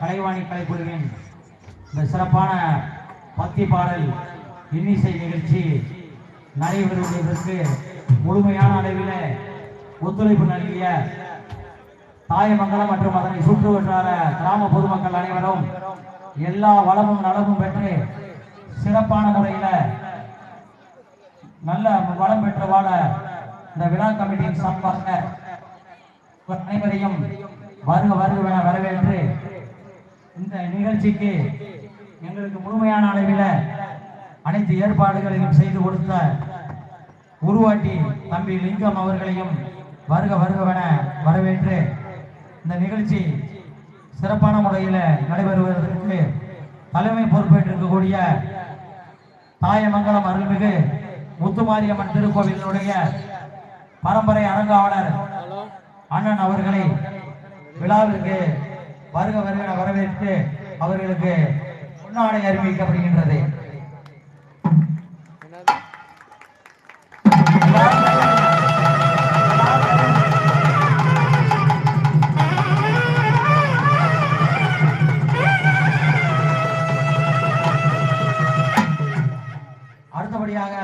கலைவாணி கலைக்குழுவின் இந்த சிறப்பான பக்தி பாடல் இன்னிசை நிகழ்ச்சி நடைபெறுவதற்கு முழுமையான அளவில் ஒத்துழைப்பு நல்கிய தாயமங்கலம் மற்றும் அதனை சுற்று வட்டார கிராம பொதுமக்கள் அனைவரும் எல்லா வளமும் நலமும் பெற்று சிறப்பான முறையில் நல்ல வளம் பெற்றவாட இந்த விழா கமிட்டியின் சார்பாக அனைவரையும் வருக வருக வரவேற்று இந்த நிகழ்ச்சிக்கு எங்களுக்கு முழுமையான அளவில் அனைத்து ஏற்பாடுகளையும் செய்து கொடுத்த உருவாட்டி தம்பி லிங்கம் அவர்களையும் வருக வருகவென வரவேற்று இந்த நிகழ்ச்சி சிறப்பான முறையில் நடைபெறுவதற்கு தலைமை பொறுப்பேற்றிருக்கக்கூடிய தாயமங்கலம் அருள்மிகு முத்துமாரியம்மன் திருக்கோவிலினுடைய பரம்பரை அரங்காவலர் அண்ணன் அவர்களை விழாவிற்கு வருக வருக வரவேற்று அவர்களுக்கு பொன்னாடை அறிவிக்கப்படுகின்றது. அடுத்தபடியாக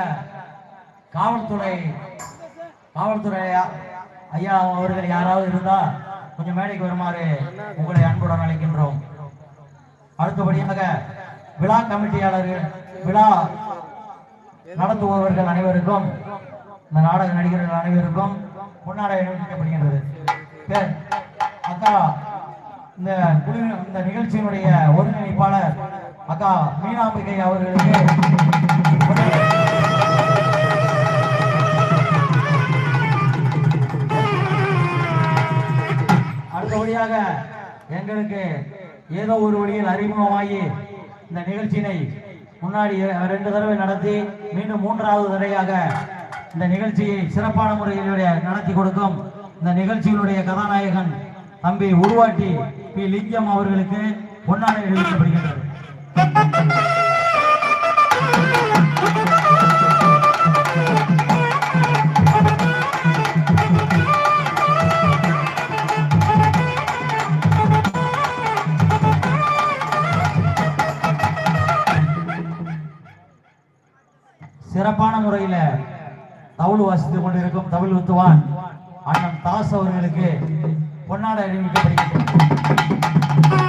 காவல்துறை காவல்துறை ஐயா- அவர்கள் யாராவது இருந்தால் கொஞ்சம் மேடைக்கு வருமாறு உங்களை அன்புடன் அழைக்கின்றோம். அடுத்தபடியாக விழா கமிட்டியாளர்கள் விழா நடத்துபவர்கள் அனைவருக்கும் இந்த நாடக நடிகர்கள் அனைவருக்கும் பொன்னாடை அணிவிக்கப்படுகின்றது. அக்கா இந்த குழு இந்த நிகழ்ச்சியினுடைய ஒருங்கிணைப்பாளர் அக்கா மீனாம்பிகை அவர்களுக்கு அடுத்தபடியாக எங்களுக்கு ஏதோ ஒரு வழியில் அறிமுகமாகி இந்த நிகழ்ச்சியினை முன்னாடி ரெண்டு தடவை நடத்தி மீண்டும் மூன்றாவது தடவையாக இந்த நிகழ்ச்சியை சிறப்பான முறையிலுடைய நடத்தி கொடுக்கும் இந்த நிகழ்ச்சியினுடைய கதாநாயகன் தம்பி உருவாட்டி பி. லிங்கம் அவர்களுக்கு பொன்னாடை அறிவிக்கப்படுகின்றது சிறப்பான முறையில் தவுள் வாசித்துக் கொண்டிருக்கும் தமிழ் வித்துவான் அண்ணன் தாஸ் அவர்களுக்கு பொன்னாடை அறிவிக்கப்படுகிறது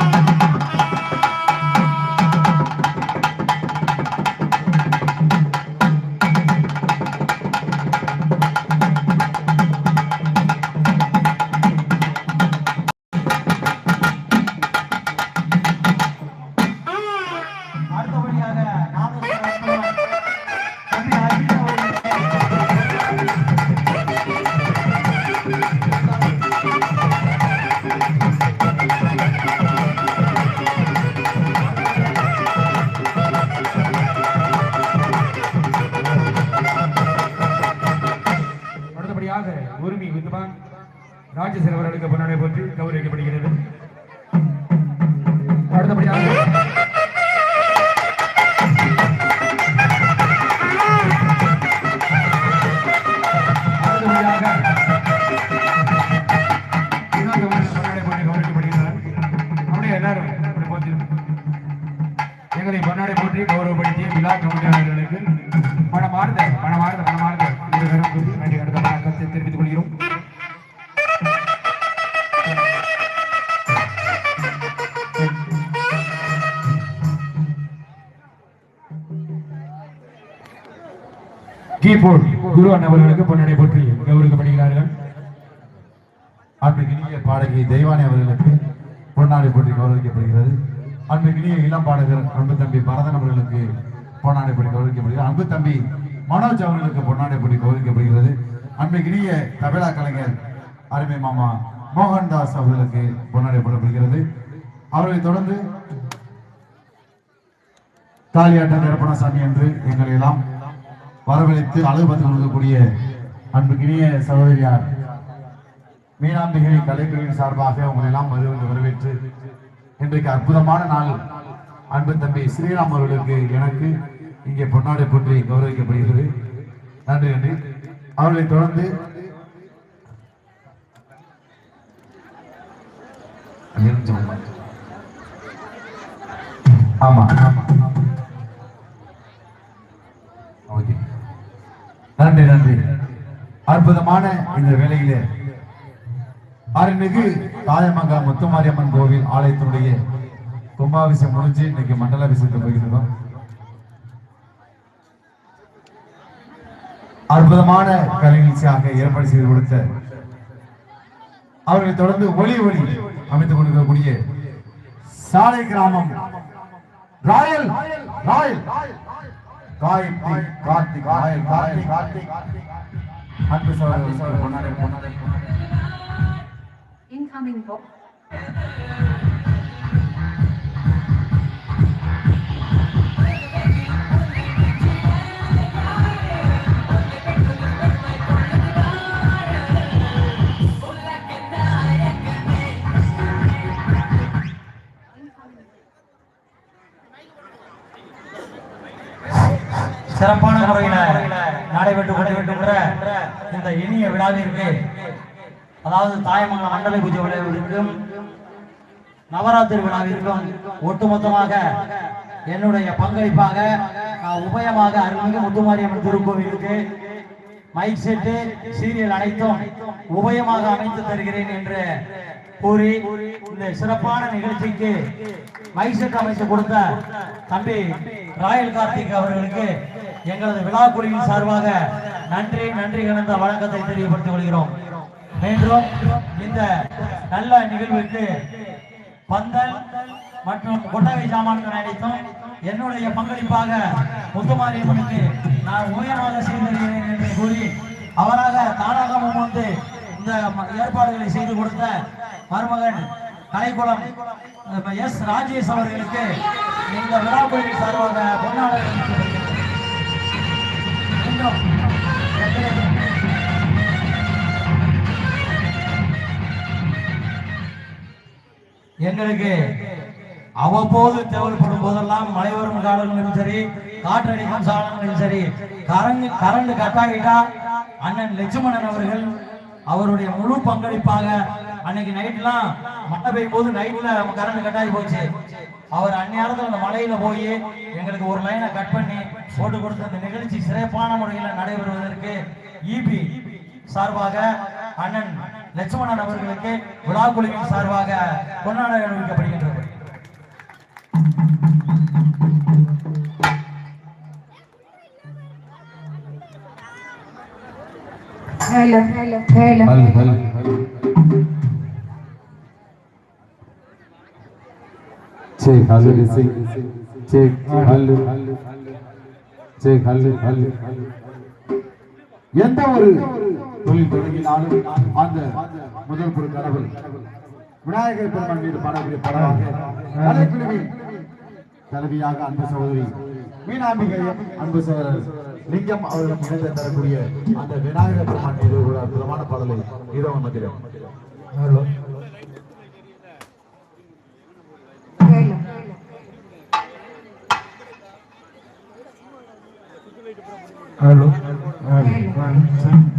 எல்லாரும் இப்படி போற்றி எங்களை பொன்னாடை போற்றி கௌரவப்படுத்திய விழா கமிட்டியாளர்களுக்கு மனமார்ந்த மனமார்ந்த மனமார்ந்த இருவரும் கூறி நன்றி அடுத்த வணக்கத்தை தெரிவித்துக் கொள்கிறோம். கீபோர்ட் குரு அண்ணவர்களுக்கு பொன்னடை போற்றி கௌரவிக்கப்படுகிறார்கள். அன்புக்கினிய பாடகி தெய்வானி அவர்களுக்கு பொன்னாடி போட்டி கௌரவிக்கப்படுகிறது. அன்புக்கினிய இளம் பாடகர் அன்பு தம்பி பரதன் அவர்களுக்கு பொன்னாடை போட்டி கௌரவிக்கப்படுகிறது. அன்பு தம்பி மனோஜ் அவர்களுக்கு பொன்னாடை போட்டி கௌரவிக்கப்படுகிறது. அன்புக்கினிய தமிழா கலைஞர் அருமை மாமா மோகன்தாஸ் அவர்களுக்கு பொன்னாடை போடப்படுகிறது. அவர்களை தொடர்ந்து தாலியாட்ட நிரப்பணசாமி என்று எங்களை எல்லாம் வரவழைத்து அழகு பார்த்து கொடுக்கக்கூடிய அன்புக்கினிய சகோதரியார் மீனாம்பிகை கலைக்குழுவின் சார்பாக உங்களை எல்லாம் வருவது வரவேற்று இன்றைக்கு அற்புதமான நாள். அன்பு தம்பி ஸ்ரீராம் அவர்களுக்கு எனக்கு இங்கே பொன்னாடை போற்றி கௌரவிக்கப்படுகிறது. நன்றி நன்றி. அவர்களை தொடர்ந்து ஆமா. ஓகே. நன்றி நன்றி. அற்புதமான இந்த வேலையிலே அருள்மிகு தாயமங்கா முத்துமாரியம்மன் கோவில் ஆலயத்தினுடைய கும்பாபிஷேகம் முடிஞ்சு இன்னைக்கு மண்டலாபிஷேகத்துக்கு போயிருந்தோம் அற்புதமான கலை நிகழ்ச்சியாக ஏற்பாடு செய்து கொடுத்த அவர்களை தொடர்ந்து ஒளி ஒளி அமைத்துக் கொண்டிருக்கக்கூடிய சாலை கிராமம் royal royal. Karthik Karthik royal Karthik. Karthik அன்பு சகோதரர் பொன்னாடை பொன்னாடை. Incoming book. சிறப்பான முறையில நடைபெற்று கொண்டிருக்கின்ற இந்த இனிய விழாவிற்கு அதாவது தாயமங்கலம் மண்டல பூஜை விழாவிற்கும் நவராத்திரி விழாவிற்கும் ஒட்டுமொத்தமாக என்னுடைய பங்களிப்பாக உபயமாக அருள்மிகு முத்துமாரியம்மன் திருக்கோவிலுக்கு மைக் செட்டு சீரியல் அனைத்தும் உபயமாக அமைத்து தருகிறேன் என்று கூறி இந்த சிறப்பான நிகழ்ச்சிக்கு மைக் செட் அமைத்து கொடுத்த தம்பி ராயல் கார்த்திக் அவர்களுக்கு எங்களது விழா குழுவின் சார்பாக நன்றி நன்றி கலந்த வழக்கத்தை தெரியப்படுத்திக் கொள்கிறோம். மீண்டும் இந்த நல்ல நிகழ்வுக்கு பந்தல் மற்றும் கொட்டகை சாமான்கள் அனைத்தும் என்னுடைய பங்களிப்பாக முத்துமாரியம்மனுக்கு நான் உயரமாக செய்திருக்கிறேன் என்று கூறி அவராக தானாக முன்வந்து இந்த ஏற்பாடுகளை செய்து கொடுத்த மருமகன் கலைக்குளம் எஸ் ராஜேஷ் அவர்களுக்கு இந்த விழா கோயில் சார்பாக பொன்னாடை எங்களுக்கு அவ்வப்போது தேவைப்படும் போதெல்லாம் மழை வரும் காலங்களிலும் சரி காற்றடிக்கும் காலங்களிலும் சரி கரண்ட் கரண்ட் கட்டாகிட்டா அண்ணன் லட்சுமணன் அவர்கள் அவருடைய முழு பங்களிப்பாக அன்னைக்கு நைட்லாம் மழை பெய்யும் போது நைட்ல கரண்ட் கட்டாகி போச்சு. அவர் அந்நேரத்தில் அந்த மலையில போய் எங்களுக்கு ஒரு லைனை கட் பண்ணி போட்டு கொடுத்த அந்த நிகழ்ச்சி சிறப்பான முறையில் நடைபெறுவதற்கு இபி சார்பாக அண்ணன் லட்சுமணன் அவர்களுக்கு விழா குழுவின் சார்பாக கொண்டாட அனுமதிக்கப்படுகின்றது Hello, hello, hello. ஹல் ஹல் check hallelujah check check hallelujah check hallelujah எந்த ஒரு தொழில் தொடங்கினாலும் அந்த முதல் ஒரு கடவுள். விநாயகர் பெருமான் மீது பாடக்கூடிய படமாக கலைக்குழுவின் தலைவியாக அன்பு சகோதரி மீனாம்பிகை அன்பு சகோதரர் லிங்கம் அவர்களும் இணைந்து தரக்கூடிய அந்த விநாயகர் பெருமான் மீது ஒரு அற்புதமான பாடலை இரவு இதோ மத்தியில் Hello. hello hello